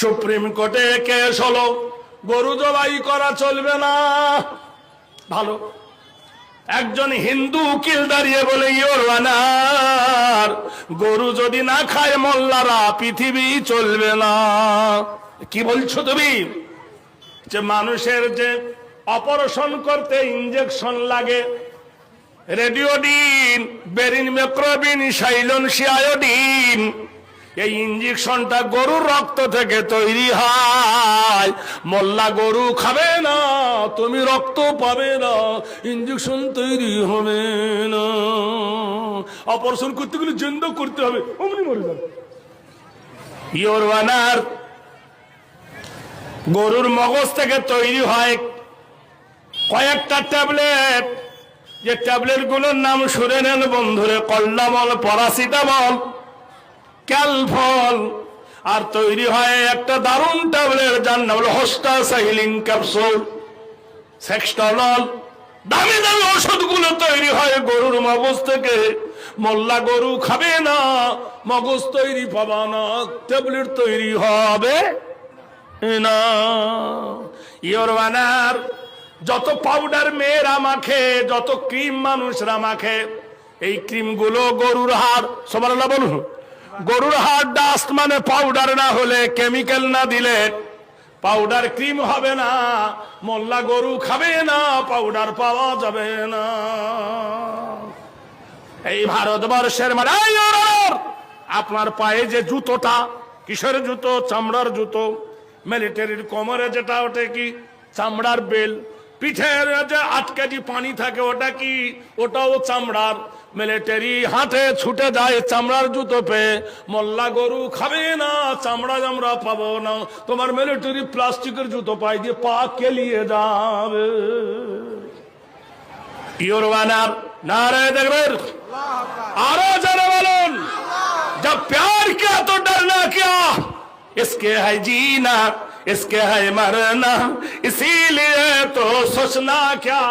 Supreme কোর্টে case হলো। গরু জবাই করা চলবে না। ভালো। একজন হিন্দু উকিল দাঁড়িয়ে বলে, ইয়োর গরু যদি না খায় মোল্লারা, পৃথিবী চলবে না। কি বলছো তুমি? যে মানুষের যে অপারেশন করতে ইঞ্জেকশন লাগে, রেডিওডিন, বেরিন মেক্রোবিন, সাইলন সিআয়োডিন এই ইঞ্জেকশনটা গরুর রক্ত থেকে তৈরি হয়। মোল্লা গরু খাবে না, তুমি রক্ত পাবে না ইঞ্জেকশন তৈরি হবে না। অপারেশন করতে গেলে জেন্দ করতে হবে, অমনি মরে যাবে। ইয়োর ওয়ানার গরুর মগজ থেকে তৈরি হয় কয়েকটা ট্যাবলেট। যে ট্যাবলেটগুলোর নাম শুনে নেন বন্ধুরে, কল্লামল পরাসিটামল ক্যালফল আর তৈরি হয় একটা দারুণ ট্যাবলেট, যার নাম হলো হোস্টা সাইলিং ক্যাপসুল সেক্সটনল দামি দামি ওষুধগুলো তৈরি হয় গরুর মগজ থেকে। মোল্লা গরু খাবে না, মগজ তৈরি পাবা না, ট্যাবলেট তৈরি হবে না। ইয়োর বানার যত পাউডার মেয়েরা মাখে, যত ক্রিম মানুষরা মাখে, এই ক্রিমগুলো গরুর হাড়, সবার বলুন। গরুর হাড় ডাস্ট মানে পাউডার না হলে কেমিক্যাল না দিলে পাউডার ক্রিম হবে না, মোল্লা গরু খাবে না পাউডার পাওয়া যাবে না। এই ভারতবর্ষের মানে আপনার পায়ে যে জুতোটা, কিসের জুতো? চামড়ার জুতো। মিলিটারির কোমরে যেটা ওটা কি? চামড়ার বেল। পিঠের যে আট কেজি পানি থাকে ওটা কি ওটাও চামড়ার মিলিটারি হাটে ছুটে যায় চামড়ার জুতো পেয়ে মোল্লা গরু খাবে না চামড়া চামড়া পাবো না তোমার মিলিটারি প্লাস্টিকের জুতো পাই দিয়ে পা কেলিয়ে যাবে ইয়োর বানার নারে দেখবেন আরো যারা বলুন जब प्यार किया तो डरना क्या इसके है जीना इसके है मरना इसीलिए तो सोचना क्या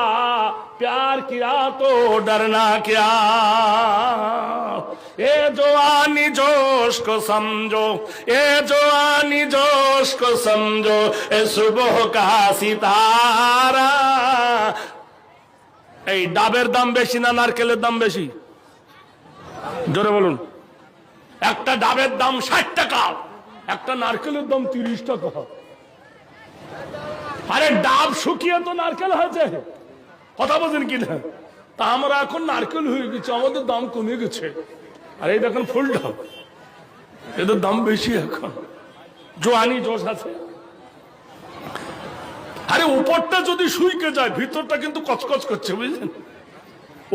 प्यार किया तो डरना क्या ये जवानी जोश को समझो ये जवानी जोश को समझो ये सुबह का सितारा এই ডাবের দাম বেশি না নারকেলের দাম বেশি জোরে বলুন একটা ডাবের দাম ষাট টাকা একটা নারকেলের দাম তিরিশ টাকা আরে ডাব শুকিয়ে তো নারকেল হয়েছে। কথা বলছেন কি না? তা আমরা এখন নারকেল হয়ে গেছে, আমাদের দাম কমে গেছে। আর এই দেখেন ফুল ডাব। এদের দাম বেশি এখন। জোয়ানি জোশ আছে। আরে উপরটা যদি শুইকে যায়, ভিতরটা কিন্তু কচকচ করছে, বুঝলেন?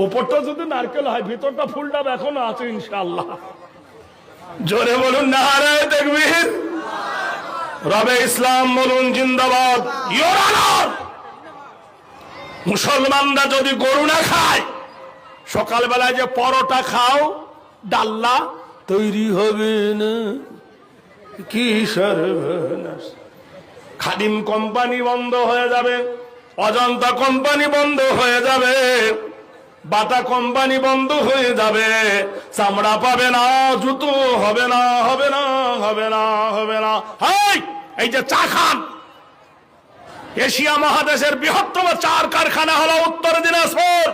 উপরটা যদি নারকেল হয়, ভিতরটা ফুল ডাব এখনও আছে ইনশাল্লাহ জোরে বলুন না রে দেখবির রবে ইসলাম বলুন, জিন্দাবাদ। মুসলমানরা যদি গরু না খায়, সকালবেলায় যে পরোটা খাও, ডাল্লা তৈরি হবে না। খাদিম কোম্পানি বন্ধ হয়ে যাবে, অজন্তা কোম্পানি বন্ধ হয়ে যাবে। বাটা কোম্পানি বন্ধ হয়ে যাবে। চামড়া পাবে না, জুতো হবে না হবে না হবে না হবে না। হাই! এই যে চা খান। এশিয়া মহাদেশের বৃহত্তম চার কারখানা হলো উত্তর দিনাজপুর।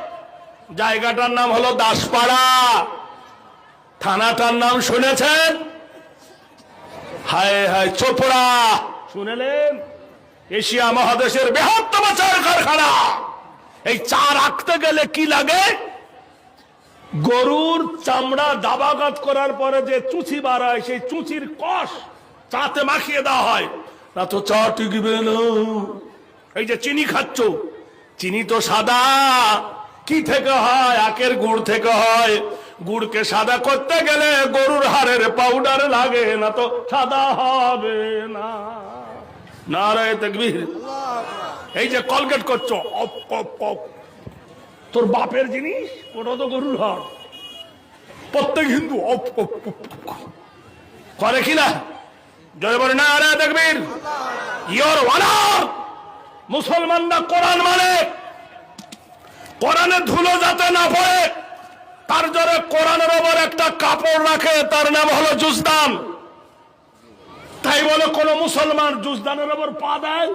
জায়গাটার নাম হলো দাসপাড়া। থানাটার নাম শুনেছেন? হায় হায়, চোপড়া। শুনেলেন? এশিয়া মহাদেশের বৃহত্তম চার কারখানা। এই চা রাখতে গেলে কি লাগে? গরুর চামড়া দাবাগাত করার পরে যে চুচি বাড়ায়, সেই চুচির কষ চাতে মাখিয়ে দেওয়া হয়। না তো চা টিকবে না। এই যে চিনি খাচ্ছ, চিনি তো সাদা। কি থেকে হয়? আখের গুড় থেকে হয়। গুড়কে সাদা করতে গেলে গরুর হাড়ের পাউডার লাগে, না তো সাদা হবে না। নারায় তকবীর। এই যে কলগেট করছ, অপ অপ অপ। তোর বাপের জিনিস, ওটা তো গরুর হাড়। প্রত্যেক হিন্দু, অপ। করে কিনা জয় না, আরে দেখবীর। ইয়োর ওয়ানার মুসলমানরা কোরআন মানে। কোরআনে ধুলো যাতে না পড়ে, তার জন্য কোরআনের ওপর একটা কাপড় রাখে, তার নাম হলো জুসদান তাই বলে কোন মুসলমান জুসদানের ওপর পা দেয়?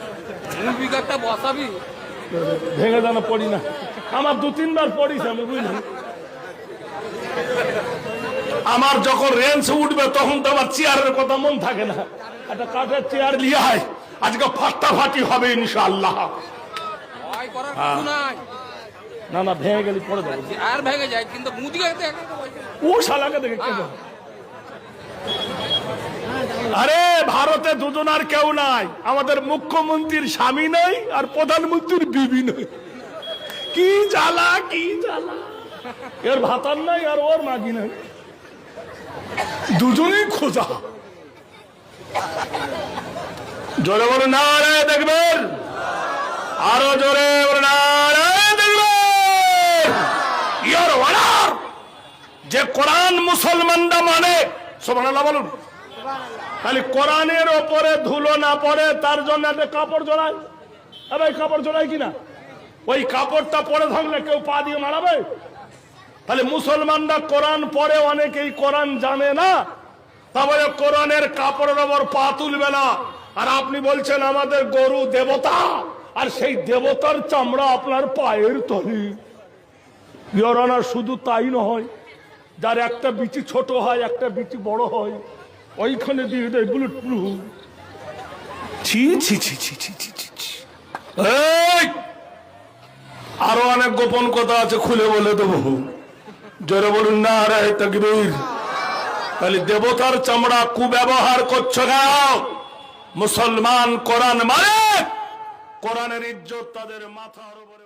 ভেঙে জানা পড়ি না। আমার দু তিনবার পড়িস আমি বুঝলাম আমার যখন রেঞ্জ উঠবে তখন তো আমার চেয়ারের কথা মন থাকে না। একটা কাঠের চেয়ার নিয়ে হয় আজকে ফাটাফাটি হবে ইনশাআল্লাহ। হ্যাঁ। না না ভেঙে গেলি পড়ে যাবে। আর ভেঙে যায় কিন্তু মুদিকে ও শালাকে দেখে কেন ভারতে দুজন আর কেউ নাই। আমাদের মুখ্যমন্ত্রীর স্বামী নাই আর প্রধানমন্ত্রীর বিবি নাই। কি জ্বালা কি জ্বালা। এর ভাতার নাই আর ওর মাগি নাই। দুজনেই খোঁজা। জোরে বলে না রে দেখবেন। আরও জোরে বলে দেখবেন। যে কোরআন মুসলমানরা মানে সোমানাল্লাহ বলুন। খালি কোরআনের ওপরে ধুলো না পড়ে, তার জন্য একটা কাপড় জড়ায়। আরে কাপড় জড়ায় কিনা? ওই কাপড়টা পরে থাকলে কেউ পা দিয়ে মারাবে? তাহলে মুসলমানরা কোরআন পড়ে, অনেকেই কোরআন জানে না। তারপরে কোরআনের কাপড়ের ওপর পা তুলবে না। আর আপনি বলছেন আমাদের গরু দেবতা, আর সেই দেবতার চামড়া আপনার পায়ের তলে। ইয়রানা শুধু তাই নয়, যার একটা বিচি ছোট হয়, একটা বিচি বড় হয় ওইখানে দিয়ে দেয় বুলেট প্রুফ ছি ছি ছি ছি ছি ছি ছি। ছি। আরও অনেক গোপন কথা আছে খুলে বলে দেবো। জোরে বলুন না রে তকবীর। তাহলে দেবতার চামড়া কুব্যবহার করছ কেন মুসলমান কোরআন মানে? কোরআনের ইজ্জত তাদের মাথার উপরে